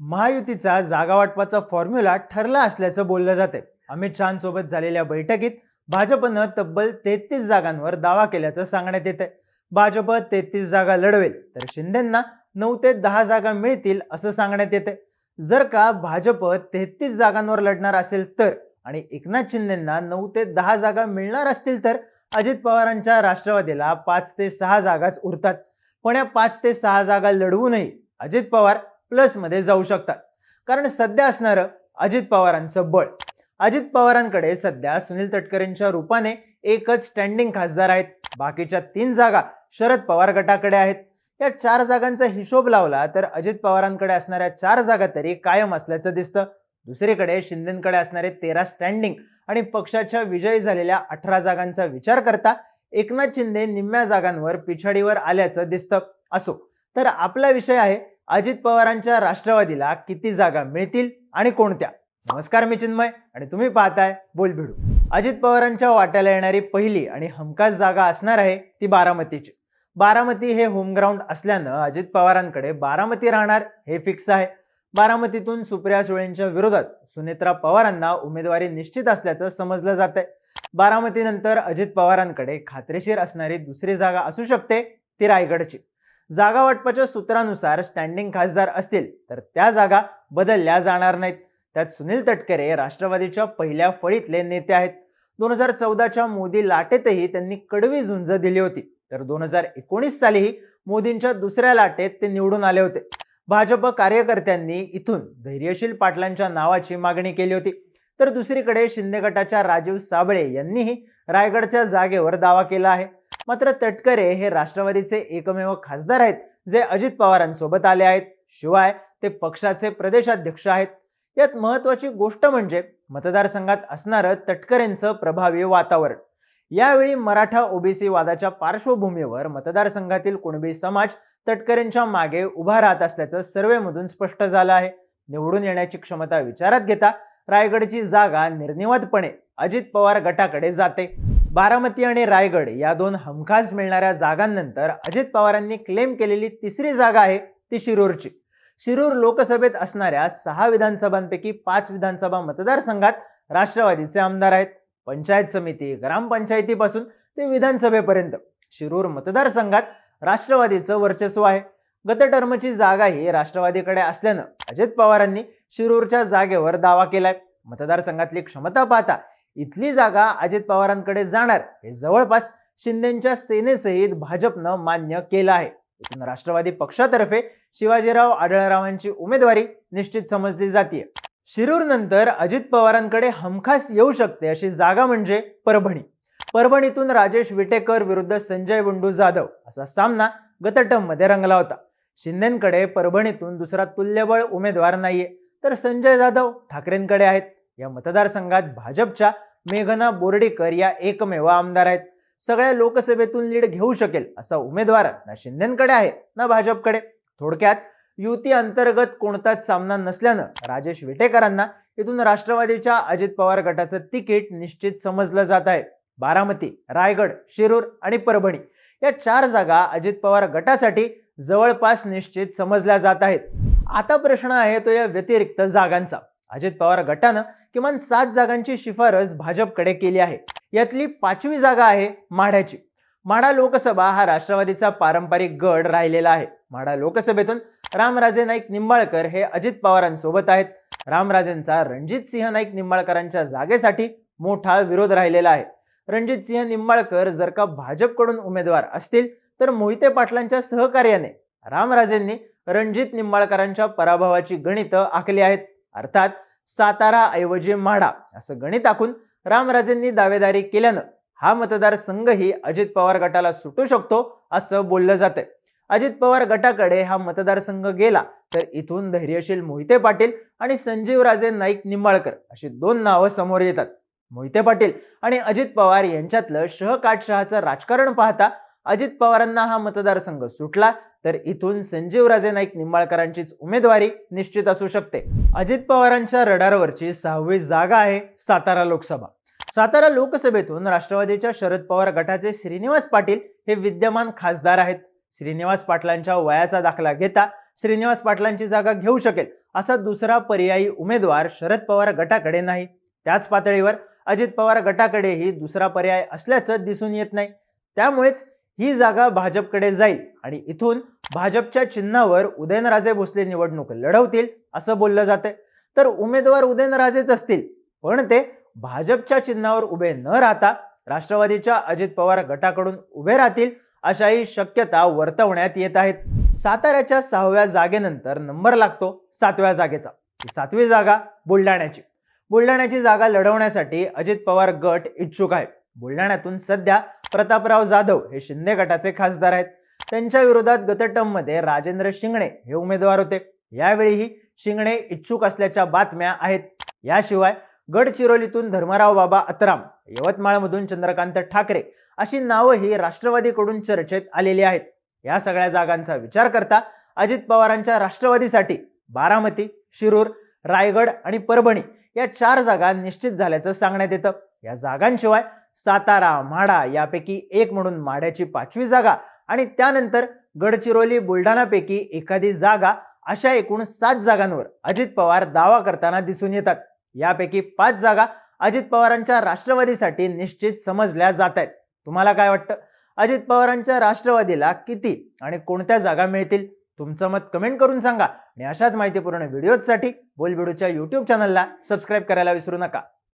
महायुतीचा जागावाटपाचा फॉर्म्युला ठरला असल्याचं बोललं जाते अमित शहांसोबत झालेल्या बैठकीत भाजपनं तब्बल तेहतीस जागांवर दावा केल्याचं सांगण्यात येते भाजप तेहतीस जागा लढवेल तर शिंदेंना नऊ ते दहा जागा मिळतील असं सांगण्यात येते जर का भाजप तेहतीस जागांवर लढणार असेल तर आणि एकनाथ शिंदेंना नऊ ते दहा जागा मिळणार असतील तर अजित पवारांच्या राष्ट्रवादीला पाच ते सहा जागाच उरतात. पण या पाच ते सहा जागा लढवूनही अजित पवार प्लसमध्ये जाऊ शकतात. कारण सध्या असणारं अजित पवारांचं बळ. अजित पवारांकडे सध्या सुनील तटकरेंच्या रूपाने एकच स्टँडिंग खासदार आहेत. बाकीच्या तीन जागा शरद पवार गटाकडे आहेत. या चार जागांचा हिशोब लावला तर अजित पवारांकडे असणाऱ्या चार जागा तरी कायम असल्याचं दिसतं. दुसरीकडे शिंदेकडे असणारे तेरा स्टँडिंग आणि पक्षाच्या विजयी झालेल्या अठरा जागांचा विचार करता एकनाथ शिंदे निम्म्या जागांवर पिछाडीवर आल्याचं दिसतं असो. तर आपला विषय आहे अजित पवारांच्या राष्ट्रवादीला किती जागा मिळतील आणि कोणत्या? नमस्कार मी चिन्मय आणि तुम्ही पाहताय बोल भिडू अजित पवारांच्या वाट्याला येणारी पहिली आणि हमखास जागा असणार आहे ती बारामतीची. बारामती हे होमग्राऊंड असल्यानं अजित पवारांकडे बारामती राहणार हे फिक्स आहे. बारामतीतून सुप्रिया सुळेंच्या विरोधात सुनेत्रा पवारांना उमेदवारी निश्चित असल्याचं समजलं जात आहे बारामतीनंतर अजित पवारांकडे खात्रीशीर असणारी दुसरी जागा असू शकते ती रायगडची. जागा वाटपाच्या सूत्रानुसार स्टँडिंग खासदार असतील तर त्या जागा बदलल्या जाणार नाहीत. त्यात सुनील तटकरे राष्ट्रवादीच्या पहिल्या फळीतले नेते आहेत. दोन हजार चौदाच्या मोदी लाटेतही त्यांनी कडवी झुंज दिली होती. तर दोन हजार एकोणीस सालीही मोदींच्या दुसऱ्या लाटेत ते निवडून आले होते. भाजप कार्यकर्त्यांनी इथून धैर्यशील पाटलांच्या नावाची मागणी केली होती. तर दुसरीकडे शिंदे गटाच्या राजीव साबळे यांनीही रायगडच्या जागेवर दावा केला आहे. मात्र तटकरे हे राष्ट्रवादीचे एकमेव खासदार आहेत जे अजित पवारांसोबत आले आहेत. शिवाय ते पक्षाचे प्रदेशाध्यक्ष आहेत. यात महत्वाची गोष्ट म्हणजे मतदारसंघात असणारं तटकरेंचं प्रभावी वातावरण. यावेळी मराठा ओबीसी वादाच्या पार्श्वभूमीवर मतदारसंघातील कुणबी समाज तटकरेंच्या मागे उभा राहत असल्याचं सर्वेमधून स्पष्ट झालं आहे. निवडून येण्याची क्षमता विचारात घेता रायगडची जागा निर्निवादपणे अजित पवार गटाकडे जाते. बारामती आणि रायगड या दोन हमखास मिळणाऱ्या जागांनंतर अजित पवारांनी क्लेम केलेली तिसरी जागा आहे ती शिरूरची. शिरूर लोकसभेत असणाऱ्या सहा विधानसभांपैकी पाच विधानसभा मतदारसंघात राष्ट्रवादीचे आमदार आहेत. पंचायत समिती ग्रामपंचायतीपासून ते विधानसभेपर्यंत शिरूर मतदारसंघात राष्ट्रवादीचं वर्चस्व आहे. गत टर्मची जागा ही राष्ट्रवादीकडे असल्यानं अजित पवारांनी शिरूरच्या जागेवर दावा केलाय. मतदारसंघातली क्षमता पाहता इथली जागा अजित पवारांकडे जाणार. हे जवळपास शिंदेच्या सेनेसहित भाजपनं मान्य केलं आहे. राष्ट्रवादी पक्षातर्फे शिवाजीराव आढळरावांची उमेदवारी निश्चित समजली जाते शिरूर नंतर अजित पवारांकडे हमखास येऊ शकते अशी जागा म्हणजे परभणी. परभणीतून राजेश विटेकर विरुद्ध संजय बंडू जाधव असा सामना गतटममध्ये रंगला होता. शिंदेकडे परभणीतून दुसरा तुल्यबळ उमेदवार नाहीये. तर संजय जाधव ठाकरेंकडे आहेत. या मतदारसंघात भाजपच्या मेघना बोर्डेकर या एकमेव आमदार आहेत. सगळ्या लोकसभेतून लीड घेऊ शकेल असा उमेदवार ना शिंदेकडे आहे ना भाजपकडे. थोडक्यात युती अंतर्गत कोणताच सामना नसल्यानं राजेश विटेकरांना इथून राष्ट्रवादीच्या अजित पवार गटाचं तिकीट निश्चित समजलं जात आहे. बारामती रायगड शिरूर आणि परभणी या चार जागा अजित पवार गटासाठी जवळपास निश्चित समजल्या जात आहेत. आता प्रश्न आहे तो या व्यतिरिक्त जागांचा. अजित पवार गटानं किमान सात जागांची शिफारस भाजपकडे केली आहे. यातली पाचवी जागा आहे माढ्याची. माढा लोकसभा हा राष्ट्रवादीचा पारंपरिक गड राहिलेला आहे. माढा लोकसभेतून रामराजे नाईक निंबाळकर हे अजित पवारांसोबत आहेत. रामराजेंचा रणजित सिंह नाईक निंबाळकरांच्या जागेसाठी मोठा विरोध राहिलेला आहे. रणजित सिंह निंबाळकर जर का भाजपकडून उमेदवार असतील तर मोहिते पाटलांच्या सहकार्याने रामराजेंनी रणजित निंबाळकरांच्या पराभवाची गणितं आखली आहेत. अर्थात सातारा ऐवजी म्हाडा असं गणित आखून रामराजेंनी दावेदारी केल्यानं हा मतदारसंघही अजित पवार गटाला सुटू शकतो असं बोललं जातंय. अजित पवार गटाकडे हा मतदारसंघ गेला तर इथून धैर्यशील मोहिते पाटील आणि संजीवराजे नाईक निंबाळकर अशी दोन नावं समोर येतात. मोहिते पाटील आणि अजित पवार यांच्यातलं शह काटशहाचं राजकारण पाहता अजित पवारांना हा मतदारसंघ सुटला तर इथून संजीवराजे नाईक निंबाळकरांचीच उमेदवारी निश्चित असू शकते. अजित पवारांच्या रडारवरची सहावी जागा आहे सातारा लोकसभा. सातारा लोकसभेतून राष्ट्रवादीच्या शरद पवार गटाचे श्रीनिवास पाटील हे विद्यमान खासदार आहेत. श्रीनिवास पाटलांच्या वयाचा दाखला घेता श्रीनिवास पाटलांची जागा घेऊ शकेल असा दुसरा पर्यायी उमेदवार शरद पवार गटाकडे नाही. त्याच पातळीवर अजित पवार गटाकडेही दुसरा पर्याय असल्याचं दिसून येत नाही. त्यामुळेच ही जागा भाजपकडे जाईल आणि इथून भाजपच्या चिन्हावर उदयनराजे भोसले निवडणूक लढवतील असं बोललं जाते तर उमेदवार उदयनराजेच असतील पण ते भाजपच्या चिन्हावर उभे न राहता राष्ट्रवादीच्या अजित पवार गटाकडून उभे राहतील अशाही शक्यता वर्तवण्यात येत आहेत. साताऱ्याच्या सहाव्या जागेनंतर नंबर लागतो सातव्या जागेचा. सातवी जागा बुलढाण्याची. बुलढाण्याची जागा लढवण्यासाठी अजित पवार गट इच्छुक आहे बुलढाण्यातून सध्या प्रतापराव जाधव हे शिंदे गटाचे खासदार आहेत. त्यांच्या विरोधात गतटममध्ये राजेंद्र शिंगणे हे उमेदवार होते. यावेळीही शिंगणे इच्छुक असल्याच्या बातम्या आहेत. याशिवाय गडचिरोलीतून धर्मराव बाबा अतराम यवतमाळमधून चंद्रकांत ठाकरे अशी नावंही राष्ट्रवादीकडून चर्चेत आलेली आहेत. या सगळ्या जागांचा विचार करता अजित पवारांच्या राष्ट्रवादीसाठी बारामती शिरूर रायगड आणि परभणी या चार जागा निश्चित झाल्याचं सांगण्यात येतं. या जागांशिवाय सातारा म्हाडा यापैकी एक म्हणून माड्याची पाचवी जागा आणि त्यानंतर गडचिरोली बुलढाणापैकी एखादी जागा अशा एकूण सात जागांवर अजित पवार दावा करताना दिसून येतात. यापैकी पाच जागा अजित पवारांच्या राष्ट्रवादीसाठी निश्चित समजल्या जात आहेत. तुम्हाला काय वाटतं? अजित पवारांच्या राष्ट्रवादीला किती आणि कोणत्या जागा मिळतील? तुमचं मत कमेंट करून सांगा आणि अशाच माहितीपूर्ण व्हिडिओजसाठी बोलबिडूच्या यूट्यूब चॅनलला सबस्क्राईब करायला विसरू नका.